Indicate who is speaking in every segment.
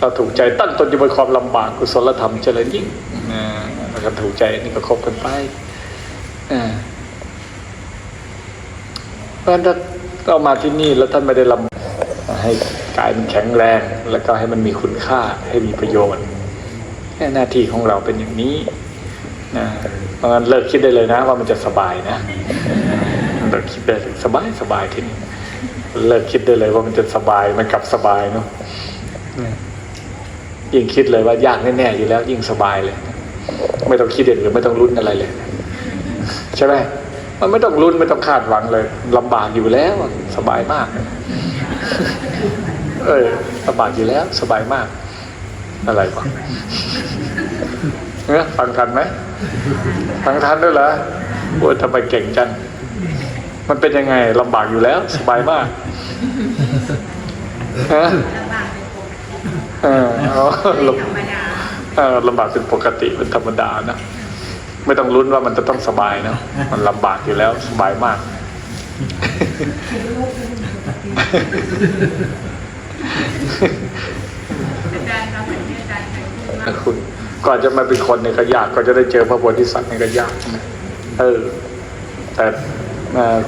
Speaker 1: เราถูกใจตั้งตนอยู่บนความลำบากกุศลธรรมเจริญยิ่งนะแล้วก็ถูกใจนี่ก็คบกันไปอ่าเพราะฉะนั้นถ้าเรามาที่นี่แล้วท่านไม่ได้ลำให้กายมันแข็งแรง แล้วก็ให้มันมีคุณค่าให้มีประโยชน์แค่หน้าที่ของเราเป็นอย่างนี้นะเพราะงั้นเลิกคิดได้เลยนะ ว่ามันจะสบายนะเลิกคิดได้เลยสบายสบายทีนี้เลิกคิดได้เลยว่ามันจะสบายมันกลับสบายเนาะ ยิ่งคิดเลยว่ายากแน่ๆอยู่แล้ว ยิ่งสบายเลย ไม่ต้องคิดอย่างอื่นไม่ต้องลุ้นอะไรเลย ใช่ไหมมันไม่ต้องลุ้นไม่ต้องคาดหวังเลยลำบากอยู่แล้วสบายมาก เออลำบากอยู่แล้ว สบายมาก อะไรวะเนี่ยฟังทันไหมฟังทันด้วยเหรอโอ้ยทำไมเก่งจังมันเป็นยังไงลำบากอยู่แล้ว สบายมากฮะ เออเอาลำเออลำบากเป็นปกติเป็นธรรมดานะไม่ต้องลุ้นว่ามันจะต้องสบายเนอะมันลำบากอยู่แล้วสบายมาก
Speaker 2: อาจารย์เราเหมือนที่อาจารย์เคยพูดว่า
Speaker 1: คุณก่อนจะมาเป็นคนเนี่ยก็ยากก่อนจะได้เจอพระโพธิสัตว์เนี่ยก็ยากนะเออแต่เอ่อ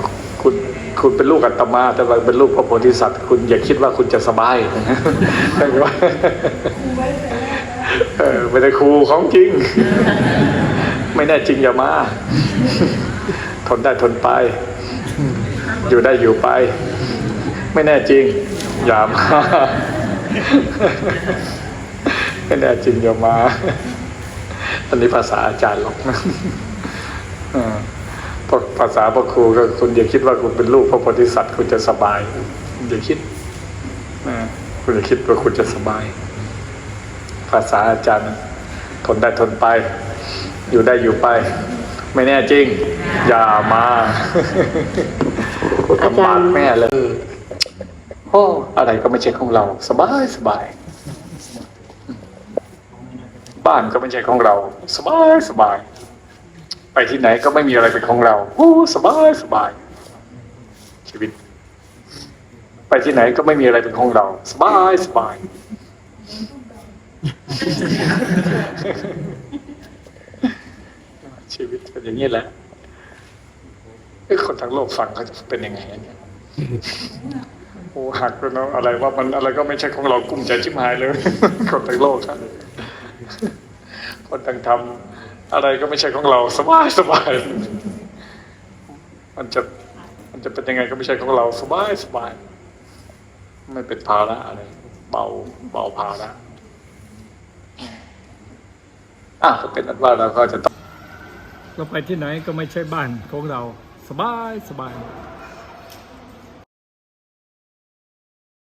Speaker 1: คุณคุณเป็นลูกอัตมาแต่ว่าเป็นลูกพระโพธิสัตว์ คุณอย่าคิดว่าคุณจะสบายไมเออไม่ได้ครูของจริง ไม่แน่จริงอย่ามา ทนได้ทนไป อยู่ได้อยู่ไป ไม่แน่จริง อย่ามาไม่แน่จริงอย่ามา อันนี้ภาษาอาจารย์หรอกนะเออพวก ภาษาพระครูก็คุณอย่าคิดว่าคุณเป็นลูกพระโพธิสัตว์คุณจะสบาย อย่าคิดนะคุณอย่าคิดว่าคุณจะสบาย ภาษาอาจารย์ ทนได้ทนไป อยู่ได้อยู่ไป ไม่แน่จริง อย่ามา
Speaker 3: อาจารย์
Speaker 1: ลำบกแม่เลยโอ้อะไรก็ไม่ใช่ของเรา สบายสบาย บ้านก็ไม่ใช่ของเรา สบายสบายไป ที่ไหนก็ไม่มีอะไรเป็นของเราโอ้สบายสบาย ชีวิต ไปที่ไหนก็ไม่มีอะไรเป็นของเรา สบายสบายชีวิตเป็นอย่างนี้แหละไอ้คนทั้งโลกฟังเขาจะเป็นยังไงเนี่ยโอ้หักเลยเนาะอะไรว่ามันอะไรก็ไม่ใช่ของเรากุ้มใจชิบหายเลยคนทั้งโลกครับคนทั้งทำ อะไรก็ไม่ใช่ของเราสบายสบายมันจะมันจะเป็นยังไงก็ไม่ใช่ของเราสบายสบายไม่เป็นภาระอะไร เบาเบาภาระอะก็เป็นอันว่าเราก็จะต้องเราไปที่ไหนก็ไม่ใช่บ้านของเรา สบายสบาย